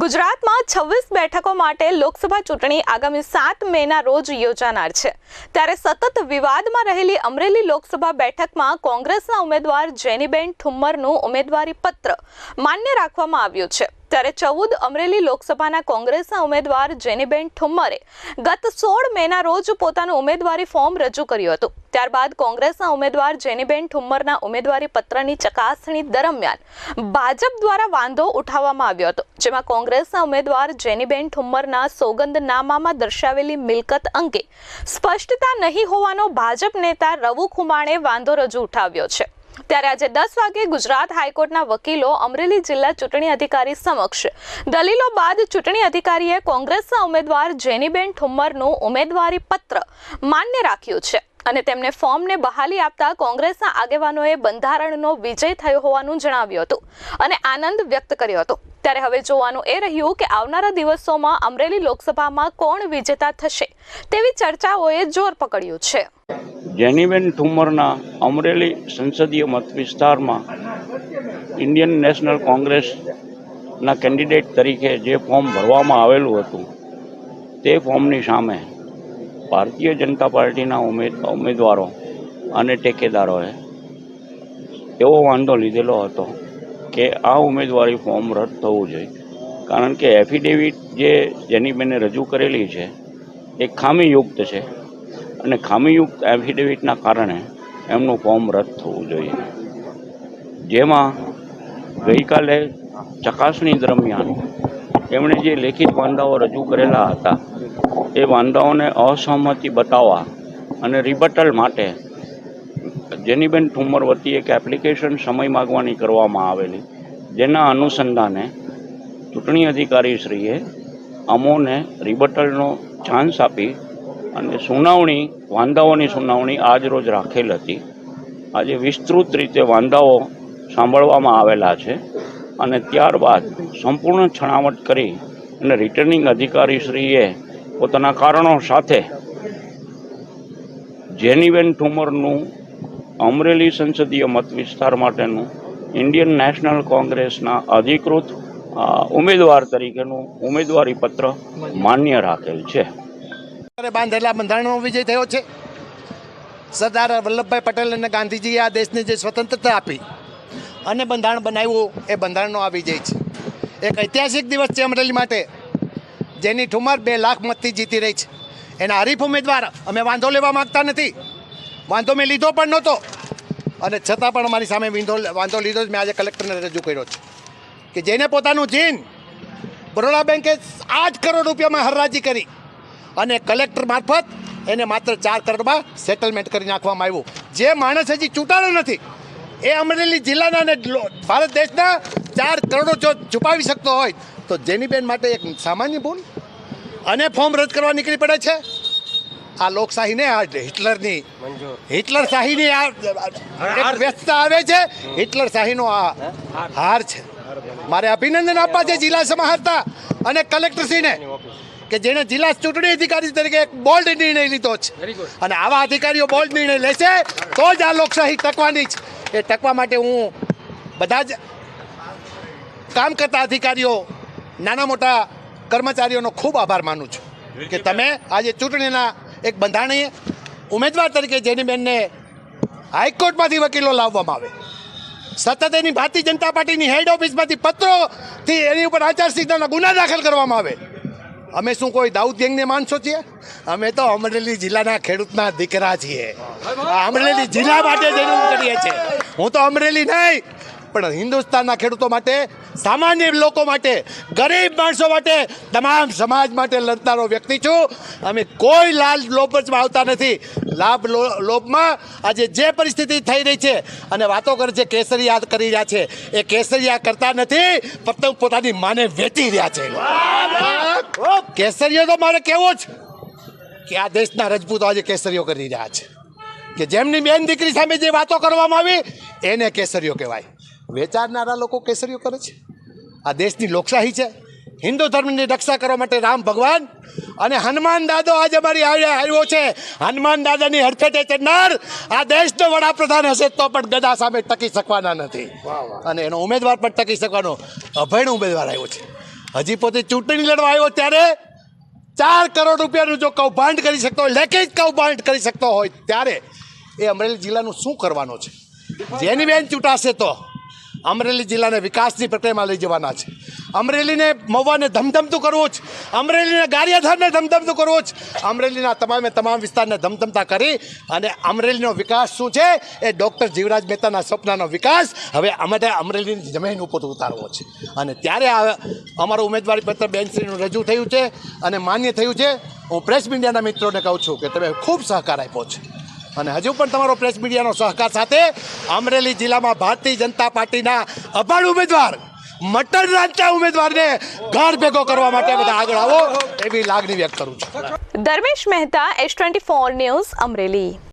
ગુજરાતમાં છવ્વીસ બેઠકો માટે લોકસભા ચૂંટણી આગામી સાત મેના રોજ યોજાનાર છે. ત્યારે સતત વિવાદમાં રહેલી અમરેલી લોકસભા બેઠકમાં કોંગ્રેસના ઉમેદવાર જેનીબેન ઠુમ્મરનું ઉમેદવારી પત્ર માન્ય રાખવામાં આવ્યું છે. ત્યારે ચૌદ અમરેલી લોકસભાના કોંગ્રેસના ઉમેદવાર જેનીબેન ઠુમ્મરે ગત સોળ મેના રોજ પોતાનું ઉમેદવારી ફોર્મ રજૂ કર્યું હતું. ત્યારબાદ કોંગ્રેસના ઉમેદવાર જેનીબેન ઠુમ્મરના ઉમેદવારી પત્રની ચકાસણી દરમિયાન ભાજપ દ્વારા વાંધો ઉઠાવવામાં આવ્યો હતો, જેમાં કોંગ્રેસના ઉમેદવાર જેનીબેન ઠુમ્મરના સોગંદનામામાં દર્શાવેલી મિલકત અંગે સ્પષ્ટતા નહીં હોવાનો ભાજપ નેતા રવુ ખુમાણે વાંધો રજૂ ઉઠાવ્યો છે. ત્યારે આજે દસ વાગે ગુજરાત હાઈકોર્ટના વકીલો અમરેલી જિલ્લા ચૂંટણી અધિકારી સમક્ષ દલીલો બાદ ચૂંટણી અધિકારીએ કોંગ્રેસના ઉમેદવાર જેનીબેન ઠુમ્મરનું ઉમેદવારી પત્ર માન્ય રાખ્યું છે અને તેમને ફોર્મને બહાલી આપતા કોંગ્રેસના આગેવાનોએ બંધારણનો વિજય થયો હોવાનું જણાવ્યું હતું અને આનંદ વ્યક્ત કર્યો હતો. ત્યારે હવે જોવાનું એ રહ્યું કે આવનારા દિવસોમાં અમરેલી લોકસભામાં કોણ વિજેતા થશે તેવી ચર્ચાઓએ જોર પકડ્યું છે. જેનીબેન ઠુમ્મરના અમરેલી સંસદીય મત વિસ્તારમાં ઇન્ડિયન નેશનલ કોંગ્રેસના કેન્ડિડેટ તરીકે જે ફોર્મ ભરવામાં આવેલું હતું, તે ફોર્મની સામે ભારતીય જનતા પાર્ટીના ઉમેદ, ઉમેદવારો અને ટેકેદારોએ એવો વાંધો લીધેલો હતો કે આ ઉમેદવારી ફોર્મ રદ થવું જોઈએ. કારણ કે એફિડેવિટ જે જેનીબેને રજૂ કરેલી છે, એ ખામીયુક્ત છે. અને ખામીયુક્ત એફિડેવિટના કારણે એમનું ફોર્મ રદ થવું જોઈએ. જેમાં ગઈકાલે ચકાસણી દરમિયાન એમણે જે લેખિત વાંધાઓ રજૂ કરેલા હતા, એ વાંધાઓને અસહમતિ બતાવવા અને રિબટલ માટે જેનીબેન ઠુમર વતી એક એપ્લિકેશન સમય માગવાની કરવામાં આવેલી, જેના અનુસંધાને ચૂંટણી અધિકારીશ્રીએ અમોને રિબટલનો ચાન્સ આપી અને સુનાવણી વાંધાઓની સુનાવણી આજ રોજ રાખેલ હતી. આજે વિસ્તૃત રીતે વાંધાઓ સાંભળવામાં આવેલા છે અને ત્યારબાદ સંપૂર્ણ છણાવટ કરી અને રિટર્નિંગ અધિકારીશ્રીએ પોતાના કારણો સાથે જેનીબેન ઠુમરનું અમરેલી સંસદીય મત વિસ્તાર માટેનું ઇન્ડિયન નેશનલ કોંગ્રેસના અધિકૃત ઉમેદવાર તરીકેનું ઉમેદવારી પત્ર માન્ય રાખેલ છે. બાંધેલા બંધારણનો વિજય થયો છે. સરદાર વલ્લભભાઈ પટેલ અને ગાંધીજીએ આ દેશને જે સ્વતંત્રતા આપી અને બંધારણ બનાવ્યું, એ બંધારણનો આ વિજય છે. એક ઐતિહાસિક દિવસ છે અમરેલી માટે, જેની ઠુમર બે લાખ મતથી જીતી રહી છે. એના હરીફ ઉમેદવાર અમે વાંધો લેવા માંગતા નથી. વાંધો મેં લીધો પણ નહોતો. અને છતાં પણ અમારી સામે વિંધો વાંધો લીધો જ મેં આજે કલેક્ટરને રજૂ કર્યો છે. કે જેને પોતાનું જીન બરોડા બેંકે આઠ કરોડ રૂપિયામાં હરરાજી કરી અને કલેક્ટર મારફત એને માત્ર ચાર કરોડમાં સેટલમેન્ટ કરી નાખવામાં આવ્યું. જે માણસ હજી ચૂંટાણો નથી એ અમરેલી જિલ્લાના અને ભારત દેશના ચાર કરોડો જો છુપાવી શકતો હોય તો જેનીબેન માટે એક સામાન્ય ભૂલ. અને ફોર્મ રદ કરવા નીકળી પડે છે. આ લોકશાહીને આ હિટલરની હિટલર શાહીની આ વ્યસ્તતા આવે છે. હિટલર શાહીનો આ હાર છે. મારે અભિનંદન આપવા છે જિલ્લા સમાહર્તા અને કલેક્ટરશ્રીને. કે જેણે જિલ્લા ચૂંટણી અધિકારી તરીકે એક બોલ્ડ નિર્ણય લીધો છે. અને આવા અધિકારીઓ બોલ્ડ નિર્ણય લેશે તો જ આ લોકશાહી ટકવાની છે. એ ટકવા માટે હું બધા જ કામ કરતા અધિકારીઓ નાના મોટા કર્મચારીઓનો ખૂબ આભાર માનું છું. કે તમે આજે ચૂંટણીના એક બંધારણીય ઉમેદવાર તરીકે જેની બેનને હાઈકોર્ટમાંથી વકીલો લાવવામાં આવે. સતત એની ભારતીય જનતા પાર્ટીની હેડ ઓફિસમાંથી પત્રોથી એની ઉપર આચારસંહિતાના ગુના દાખલ કરવામાં આવે. અમે શું કોઈ દાઉદ ગેંગને માણસો છીએ? અમે તો અમરેલી જિલ્લાના ખેડૂતના દીકરા છીએ. અમરેલી જિલ્લા માટે જરૂર કરીએ છીએ. હું તો અમરેલી નહીં. પણ હિન્દુસ્તાનના ખેડૂતો માટે, સામાન્ય લોકો માટે, ગરીબ માણસો માટે, તમામ સમાજ માટે લડનારો વ્યક્તિ છું. અમે કોઈ લાલ લોભમાં આવતા નથી. લાભ લોભમાં આજે જે પરિસ્થિતિ થઈ રહી છે, અને વાતો કરે છે, કેસરિયા કરી રહ્યા છે. એ કેસરિયા કરતા નથી ફક્ત પોતાની માને વેચી રહ્યા છે. કેસરીઓ તો મારે કેવો જ કે આ દેશના રજપૂતો આજે કેસરીઓ કરી રહ્યા છે. કે જેમની બેન દીકરી સામે જે વાતો કરવામાં આવી, એને કેસરીઓ કહેવાય. વેચારનારા લોકો કેસરીઓ કરે છે? આ દેશની લોકશાહી છે. હિન્દુ ધર્મની રક્ષા કરવા માટે રામ ભગવાન અને હનુમાન દાદો આજે અમારી આવ્યો છે. હનુમાન દાદાની હડફેટે ચડનાર આ દેશનો વડાપ્રધાન હશે તો પણ ગદા સામે ટકી શકવાના નથી. અને એનો ઉમેદવાર પણ ટકી શકવાનો અભયણ ઉમેદવાર આવ્યો છે. હજી પોતે ચૂંટણી લડવા આવ્યો ત્યારે ચાર કરોડ રૂપિયાનું જો કૌભાંડ કરી શકતો હોય લેકેજ કૌભાંડ કરી શકતો હોય ત્યારે એ અમરેલી જિલ્લાનું શું કરવાનો છે? જેની બેન ચૂંટાશે તો અમરેલી જિલ્લાને વિકાસની પ્રક્રિયામાં લઈ જવાના છે. અમરેલીને મવાને ધમધમતું કરવું જ. અમરેલીને ગારિયાધારને ધમધમતું કરવું જ. અમરેલીના તમામે તમામ વિસ્તારને ધમધમતા કરી અને અમરેલીનો વિકાસ શું છે એ ડૉક્ટર જીવરાજ મહેતાના સપનાનો વિકાસ હવે અમારે અમરેલીની જમીન ઉપર ઉતારવો છે. અને ત્યારે અમારું ઉમેદવારી પત્ર બેનશ્રીનું રજૂ થયું છે અને માન્ય થયું છે. હું પ્રેસ મીડિયાના મિત્રોને કહું છું કે તમે ખૂબ સહકાર આપ્યો છે. અને હજુ પણ તમારો પ્રેસ મીડિયાનો સહકાર સાથે અમરેલી જિલ્લામાં ભારતીય જનતા પાર્ટીના અભાણ ઉમેદવાર, મટન રાજા ઉમેદવારને ઘર ભેગો કરવા માટે બધા આગળ આવો, એવી લાગણી વ્યક્ત કરું છું. Dharmesh Mehta S twenty four news Amreli.